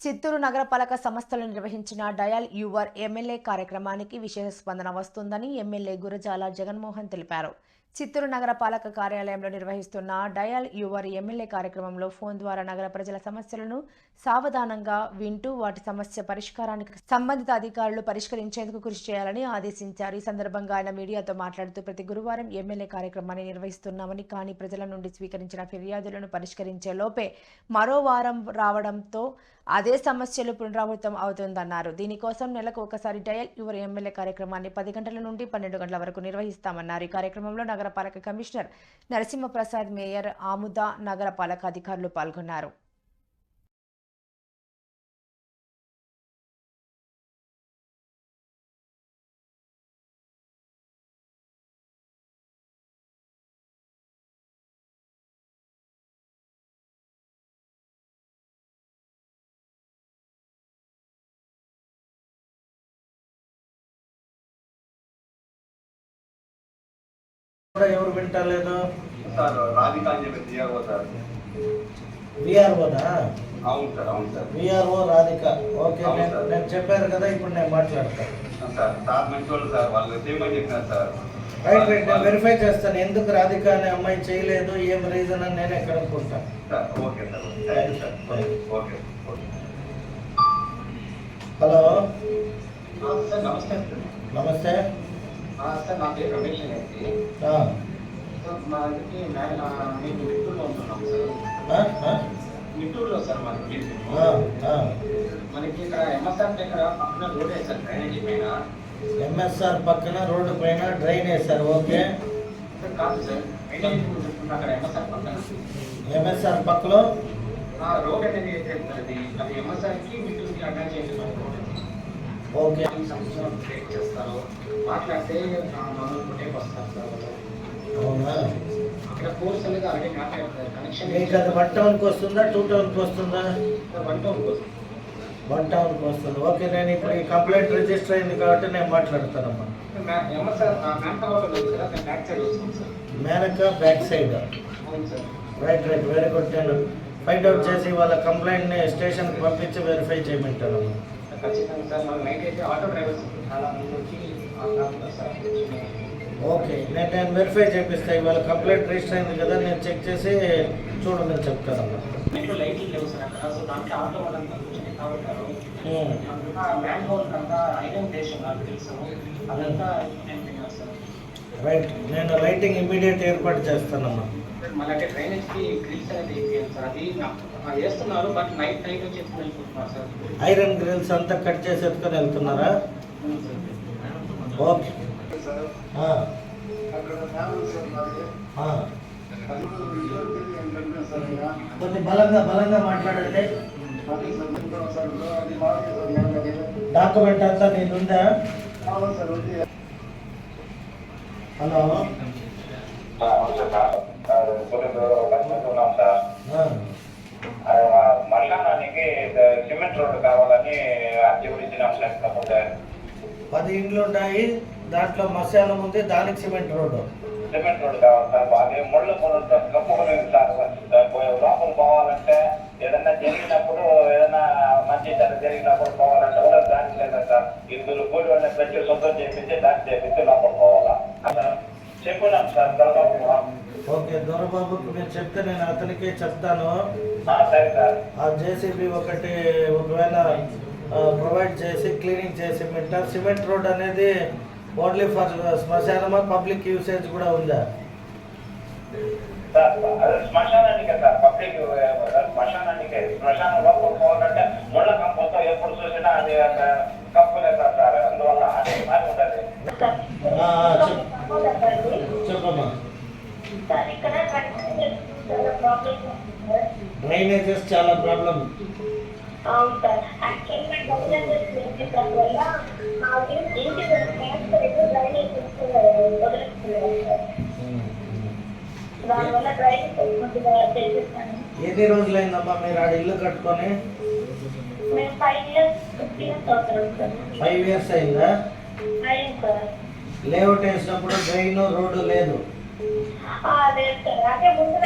చిత్తూరు నగరపాలక సంస్థలు నిర్వహించిన డయల్ యువర్ ఎమ్మెల్యే కార్యక్రమానికి విశేష స్పందన వస్తుందని ఎమ్మెల్యే గురజాల జగన్మోహన్ తెలిపారు. చిత్తూరు నగర పాలక కార్యాలయంలో నిర్వహిస్తున్న డయల్ యువర్ ఎమ్మెల్యే కార్యక్రమంలో ఫోన్ ద్వారా నగర ప్రజల సమస్యలను సావధానంగా వింటూ వాటి సమస్య పరిష్కారానికి సంబంధిత అధికారులు పరిష్కరించేందుకు కృషి చేయాలని ఆదేశించారు. ఈ సందర్భంగా ఆయన మీడియాతో మాట్లాడుతూ ప్రతి గురువారం ఎమ్మెల్యే కార్యక్రమాన్ని నిర్వహిస్తున్నామని కానీ ప్రజల నుండి స్వీకరించిన ఫిర్యాదులను పరిష్కరించే లోపే మరో వారం రావడంతో అదే సమస్యలు పునరావృతం అవుతుందన్నారు. దీనికోసం నెలకు ఒకసారి డయల్ యువర్ ఎమ్మెల్యే కార్యక్రమాన్ని పది గంటల నుండి పన్నెండు గంటల వరకు నిర్వహిస్తామన్నారు. ఈ కార్యక్రమంలో నగరపాలక కమిషనర్ నరసింహప్రసాద్ మేయర్ ఆముద నగరపాలక అధికారులు పాల్గొన్నారు. కూడా ఎవరు వింటలేదు సార్ రాధిక అని చెప్పి సార్. విఆర్ఓనా అవును సార్ అవును సార్. విఆర్ఓ రాధిక. ఓకే నేను చెప్పాను కదా ఇప్పుడు నేను మాట్లాడతాను సార్ సార్ సార్ వాళ్ళు చేయమని చెప్పినారు సార్. రైట్ రైట్ నేను వెరిఫై చేస్తాను. ఎందుకు రాధిక అనే అమ్మాయి చేయలేదు? ఏం రీజన్ అని నేను ఎక్కడ అనుకుంటాను sir okay sir thank you sir. Okay okay. Hello నమస్తే. నమస్తే. సార్ నా పేరు రమేష్ అండి ఆ, సార్ మా దగ్గరికి మేము మిట్టూరులో ఉంటున్నాం సార్. మిట్టూరులో సార్ మనకి. మనకి ఇక్కడ ఎంఎస్ఆర్ దగ్గర పక్కన రోడ్ వేసారు డ్రైనేజీ పైన. ఎంఎస్ఆర్ పక్కన రోడ్డు పైన డ్రైన్ వేశారు ఓకే. కాదు సార్ అక్కడ ఎంఎస్ఆర్ పక్కన. ఎంఎస్ఆర్ పక్కలో? రోడ్ అనేది వేసారు అది? ఎంఎస్ఆర్కి మిట్టూరుకి అటాచ్ చేసిన రోడ్. ఓకే. సంవత్సరం బ్రేక్ చేస్తారు మాట్లాడితే మమ్మల్ని కొట్టేకి వస్తారు సార్. అవునా? అక్కడ కోర్స్ అనేది ఆల్రెడీ మాట్లాడతారు కనెక్షన్ మీకు అది వన్ టౌన్కి వస్తుందా టూ టౌన్కి వస్తుందా? వన్ వన్ టౌన్కి వస్తుంది. ఓకే నేను ఇప్పుడు ఈ కంప్లైంట్ రిజిస్టర్ అయింది కాబట్టి నేను మాట్లాడతానమ్మా. Menaka back side right right very good నేను ఫైండ్ అవుట్ చేసి వాళ్ళ కంప్లైంట్ని స్టేషన్కి పంపించి వెరిఫై చేయమంటానమ్మా. ఖచ్చితంగా సార్ మన నైట్ అయితే ఆటో డ్రైవర్స్ చాలా మంది వచ్చి ఓకే నేను నేను వెరిఫై చేపిస్తాను ఇవాళ కంప్లైంట్ రిజిస్టర్ అయింది కదా నేను చెక్ చేసి చెప్తానమ్మా నైట్ లైట్లు లేవు సార్ అక్కడ. సో ఆటో వాళ్ళంతా కూర్చొని తాగుతారు Hmm. నాకు తెలుసు. అదంతా నేను సార్. రైట్ నేను లైటింగ్ ఇమీడియట్ ఏర్పాటు చేస్తానమ్మా. మళ్ళీ అంటే డ్రైనేజ్కి గ్రిల్స్ అనేది సార్. అది వేస్తున్నారు బట్ నైట్ నైట్ వచ్చి వెళ్ళిపోతున్నారు సార్. ఐరన్ గ్రిల్స్ అంతా కట్ చేసి ఎత్తుకొని వెళ్తున్నారా? ఓకే. కొద్ది బలంగా బలంగా మాట్లాడండి. డాక్యుమెంట్ అంతా నేను ఉందా అవును సార్ ఉంది. హలో అవును సార్ కొన్ని లక్ష్మణ్ ఉన్నాం సార్ ఆ, మల్లానానికి రోడ్డు కావాలని అర్జీ కూడా ఇచ్చినాం పది ఇండ్లు ఉన్నాయి దాంట్లో మశానం ఉంది దానికి సిమెంట్ రోడ్డు. సిమెంట్ రోడ్డు కావాలి సార్ అది ముళ్ళ పొలంతో కప్పుకునేది సార్ లోపల పోవాలంటే ఏదైనా జరిగినప్పుడు ఏదైనా మంచి చెడ్డ జరిగినప్పుడు పోవాలంటే కూడా దానికి లేదా సార్. ఇద్దరు కూలి వాళ్ళని పెట్టి సొంతం చేపించి దాన్ని చేపించి లోపల పోవాలా. సార్? ఓకే దొరబాబుకి మీరు చెప్తే నేను అతనికే చెప్తాను. సరే సార్. ఆ జేసీబీ ఒకటి ఒకవేళ ప్రొవైడ్ చేసి క్లీనింగ్ చేసి పెట్టారు సిమెంట్ రోడ్ అనేది ఓన్లీ ఫర్ శ్మశానమా? పబ్లిక్ యూసేజ్ కూడా ఉందా? సార్ అదే శ్మశానానికే సార్ పబ్లిక్ చెప్పమ్మా సార్ ఇక్కడ చాలా ప్రాబ్లమ్ డ్రైనేజెస్ చాలా ప్రాబ్లం అవును సార్ యాక్చువల్లీ గవర్నమెంట్ చేసిన వల్ల మా ఇంటి ట్రాన్స్ఫర్ ఎక్కువ డ్రైనేజ్ వదిలేస్తున్నారు సార్ దానివల్ల డ్రైనేజ్ కొద్దిగా చేసేస్తాను ఎన్ని రోజులైందమ్మా మీరు ఆడ ఇల్లు కట్టుకొని మేము ఫైవ్ ఇయర్స్ ఫిఫ్టీ ఇయర్స్ అవుతున్నాం సార్ ఫైవ్ ఇయర్స్ అయిందా అయింది సార్ లేఅవుట్ వేసినప్పుడు డ్రైన్ రోడ్డు లేదు. అదే సార్ అదే ముందు